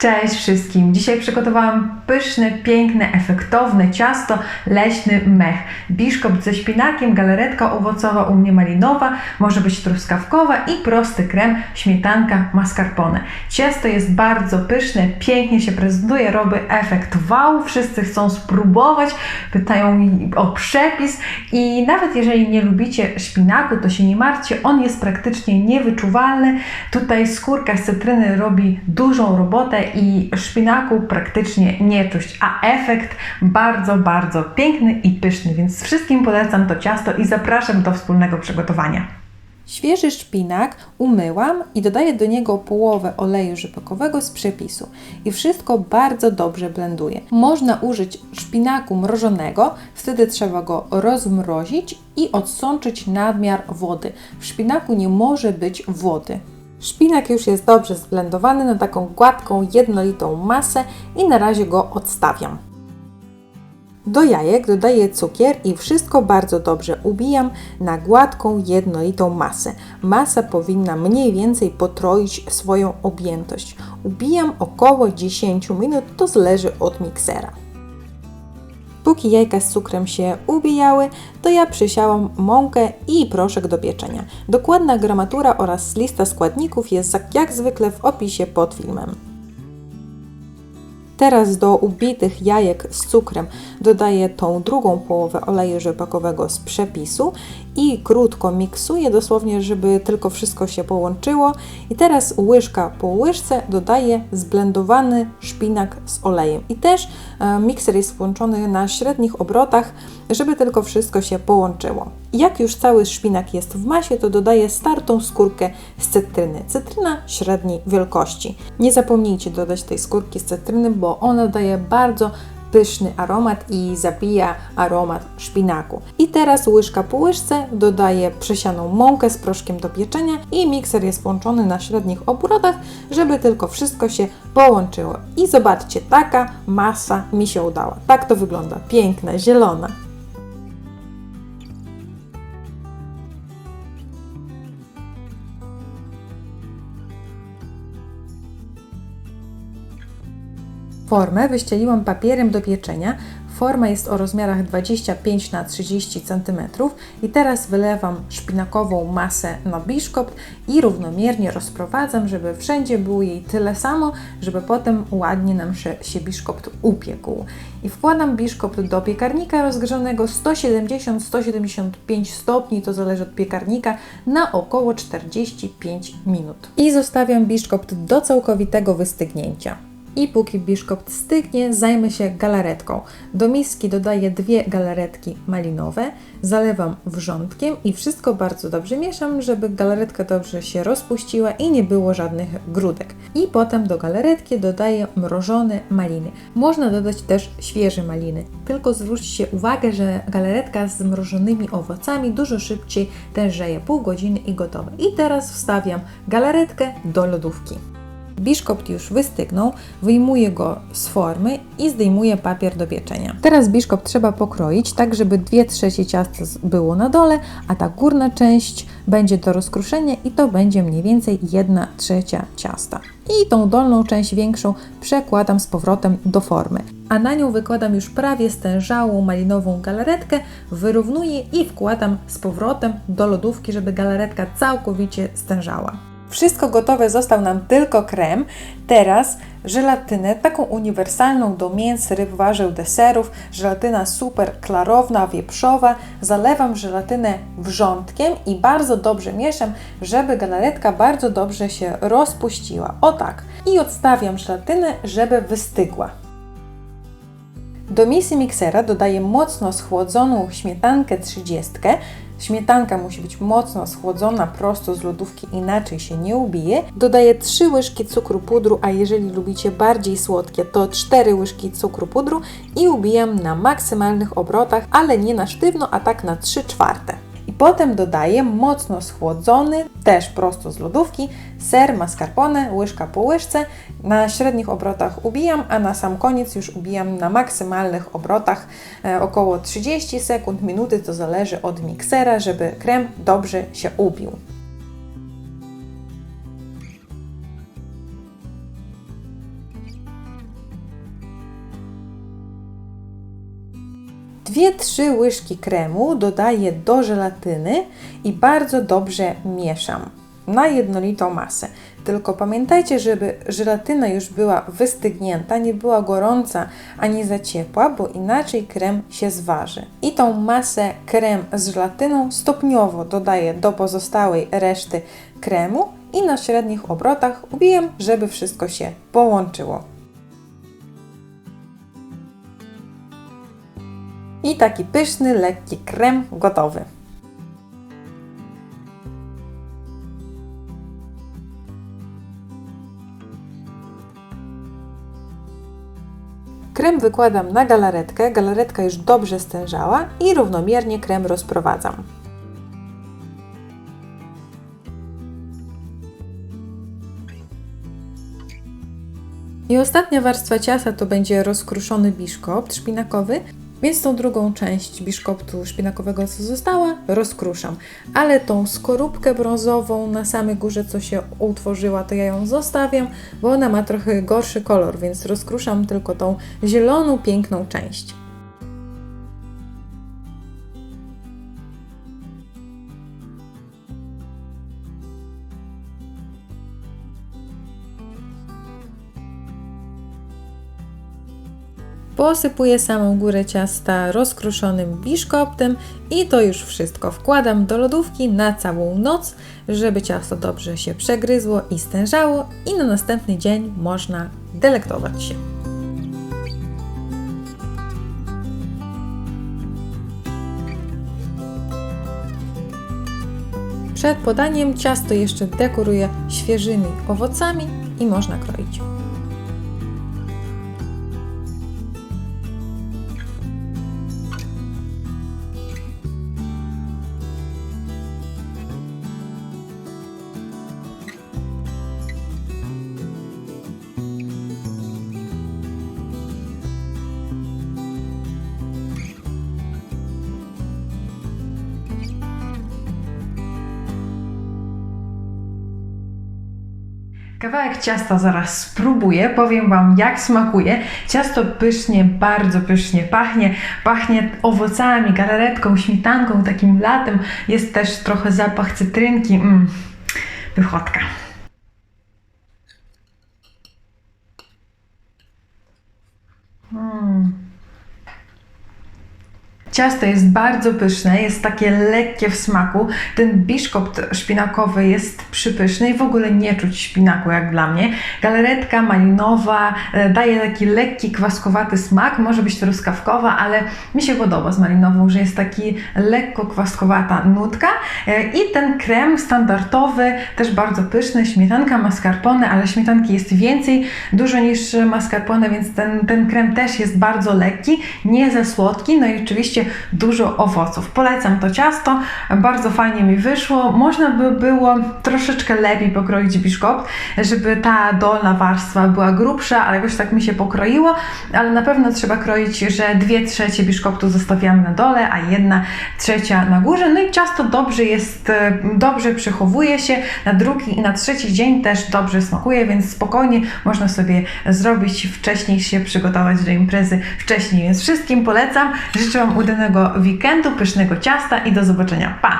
Cześć wszystkim! Dzisiaj przygotowałam pyszne, piękne, efektowne ciasto leśny mech. Biszkopt ze szpinakiem, galaretka owocowa, u mnie malinowa, może być truskawkowa i prosty krem, śmietanka, mascarpone. Ciasto jest bardzo pyszne, pięknie się prezentuje, robi efekt wow, wszyscy chcą spróbować, pytają o przepis i nawet jeżeli nie lubicie szpinaku, to się nie martwcie, on jest praktycznie niewyczuwalny. Tutaj skórka z cytryny robi dużą robotę i szpinaku praktycznie nie czuć, a efekt bardzo, bardzo piękny i pyszny, więc wszystkim polecam to ciasto i zapraszam do wspólnego przygotowania. Świeży szpinak umyłam i dodaję do niego połowę oleju rzepakowego z przepisu i wszystko bardzo dobrze blenduję. Można użyć szpinaku mrożonego, wtedy trzeba go rozmrozić i odsączyć nadmiar wody. W szpinaku nie może być wody. Szpinak już jest dobrze zblendowany na taką gładką, jednolitą masę i na razie go odstawiam. Do jajek dodaję cukier i wszystko bardzo dobrze ubijam na gładką, jednolitą masę. Masa powinna mniej więcej potroić swoją objętość. Ubijam około 10 minut, to zależy od miksera. Póki jajka z cukrem się ubijały, to ja przysiałam mąkę i proszek do pieczenia. Dokładna gramatura oraz lista składników jest jak zwykle w opisie pod filmem. Teraz do ubitych jajek z cukrem dodaję tą drugą połowę oleju rzepakowego z przepisu i krótko miksuję, dosłownie, żeby tylko wszystko się połączyło. I teraz łyżka po łyżce dodaję zblendowany szpinak z olejem. I też e, mikser jest włączony na średnich obrotach, żeby tylko wszystko się połączyło. Jak już cały szpinak jest w masie, to dodaję startą skórkę z cytryny. Cytryna średniej wielkości. Nie zapomnijcie dodać tej skórki z cytryny, bo ona daje bardzo pyszny aromat i zabija aromat szpinaku. I teraz łyżka po łyżce dodaję przesianą mąkę z proszkiem do pieczenia i mikser jest włączony na średnich obrotach, żeby tylko wszystko się połączyło. I zobaczcie, taka masa mi się udała. Tak to wygląda. Piękna, zielona. Formę wyścieliłam papierem do pieczenia. Forma jest o rozmiarach 25 na 30 cm i teraz wylewam szpinakową masę na biszkopt i równomiernie rozprowadzam, żeby wszędzie było jej tyle samo, żeby potem ładnie nam się, się biszkopt upiekł. I wkładam biszkopt do piekarnika rozgrzanego 170-175 stopni, to zależy od piekarnika, na około 45 minut. I zostawiam biszkopt do całkowitego wystygnięcia i póki biszkopt stygnie, zajmę się galaretką. Do miski dodaję dwie galaretki malinowe, zalewam wrzątkiem i wszystko bardzo dobrze mieszam, żeby galaretka dobrze się rozpuściła i nie było żadnych grudek. I potem do galaretki dodaję mrożone maliny. Można dodać też świeże maliny, tylko zwróćcie uwagę, że galaretka z mrożonymi owocami dużo szybciej tężeje, pół godziny i gotowe. I teraz wstawiam galaretkę do lodówki. Biszkopt już wystygnął, wyjmuję go z formy i zdejmuję papier do pieczenia. Teraz biszkopt trzeba pokroić tak, żeby 2 trzecie ciasta było na dole, a ta górna część będzie do rozkruszenia i to będzie mniej więcej 1 trzecia ciasta. I tą dolną część większą przekładam z powrotem do formy. A na nią wykładam już prawie stężałą malinową galaretkę, wyrównuję i wkładam z powrotem do lodówki, żeby galaretka całkowicie stężała. Wszystko gotowe, został nam tylko krem. Teraz żelatynę, taką uniwersalną do mięs, ryb, warzyw, deserów. Żelatyna super klarowna, wieprzowa. Zalewam żelatynę wrzątkiem i bardzo dobrze mieszam, żeby galaretka bardzo dobrze się rozpuściła. O tak. I odstawiam żelatynę, żeby wystygła. Do misy miksera dodaję mocno schłodzoną śmietankę 30. Śmietanka musi być mocno schłodzona prosto z lodówki, inaczej się nie ubije. Dodaję 3 łyżki cukru pudru, a jeżeli lubicie bardziej słodkie, to 4 łyżki cukru pudru i ubijam na maksymalnych obrotach, ale nie na sztywno, a tak na 3 czwarte. Potem dodaję mocno schłodzony, też prosto z lodówki, ser mascarpone, łyżka po łyżce. Na średnich obrotach ubijam, a na sam koniec już ubijam na maksymalnych obrotach e, około 30 sekund, minuty, to zależy od miksera, żeby krem dobrze się ubił. 2-3 łyżki kremu dodaję do żelatyny i bardzo dobrze mieszam na jednolitą masę. Tylko pamiętajcie, żeby żelatyna już była wystygnięta, nie była gorąca ani za ciepła, bo inaczej krem się zważy. I tą masę krem z żelatyną stopniowo dodaję do pozostałej reszty kremu i na średnich obrotach ubijam, żeby wszystko się połączyło. I taki pyszny, lekki krem gotowy. Krem wykładam na galaretkę, galaretka już dobrze stężała i równomiernie krem rozprowadzam. I ostatnia warstwa ciasta to będzie rozkruszony biszkopt szpinakowy, więc tą drugą część biszkoptu szpinakowego, co została, rozkruszam. Ale tą skorupkę brązową na samej górze, co się utworzyła, to ja ją zostawiam, bo ona ma trochę gorszy kolor, więc rozkruszam tylko tą zieloną, piękną część. Posypuję samą górę ciasta rozkruszonym biszkoptem i to już wszystko. Wkładam do lodówki na całą noc, żeby ciasto dobrze się przegryzło i stężało i na następny dzień można delektować się. Przed podaniem ciasto jeszcze dekoruję świeżymi owocami i można kroić. Kawałek ciasta zaraz spróbuję, powiem Wam jak smakuje. Ciasto pysznie, bardzo pysznie pachnie. Pachnie owocami, galaretką, śmietanką, takim latem. Jest też trochę zapach cytrynki. Mm, pychotka. Ciasto jest bardzo pyszne, jest takie lekkie w smaku. Ten biszkopt szpinakowy jest przypyszny i w ogóle nie czuć szpinaku jak dla mnie. Galaretka malinowa e, daje taki lekki, kwaskowaty smak. Może być truskawkowa, ale mi się podoba z malinową, że jest taki lekko kwaskowata nutka. E, I ten krem standardowy, też bardzo pyszny, śmietanka, mascarpone, ale śmietanki jest więcej, dużo niż mascarpone, więc ten, ten krem też jest bardzo lekki, nie za słodki. No i oczywiście dużo owoców. Polecam to ciasto, bardzo fajnie mi wyszło. Można by było troszeczkę lepiej pokroić biszkopt, żeby ta dolna warstwa była grubsza, ale jakoś tak mi się pokroiło, ale na pewno trzeba kroić, że dwie trzecie biszkoptu zostawiamy na dole, a jedna trzecia na górze. No i ciasto dobrze jest, e, dobrze przechowuje się, na drugi i na trzeci dzień też dobrze smakuje, więc spokojnie można sobie zrobić wcześniej, się przygotować do imprezy wcześniej, więc wszystkim polecam. Życzę Wam udanego weekendu, pysznego ciasta i do zobaczenia. Pa!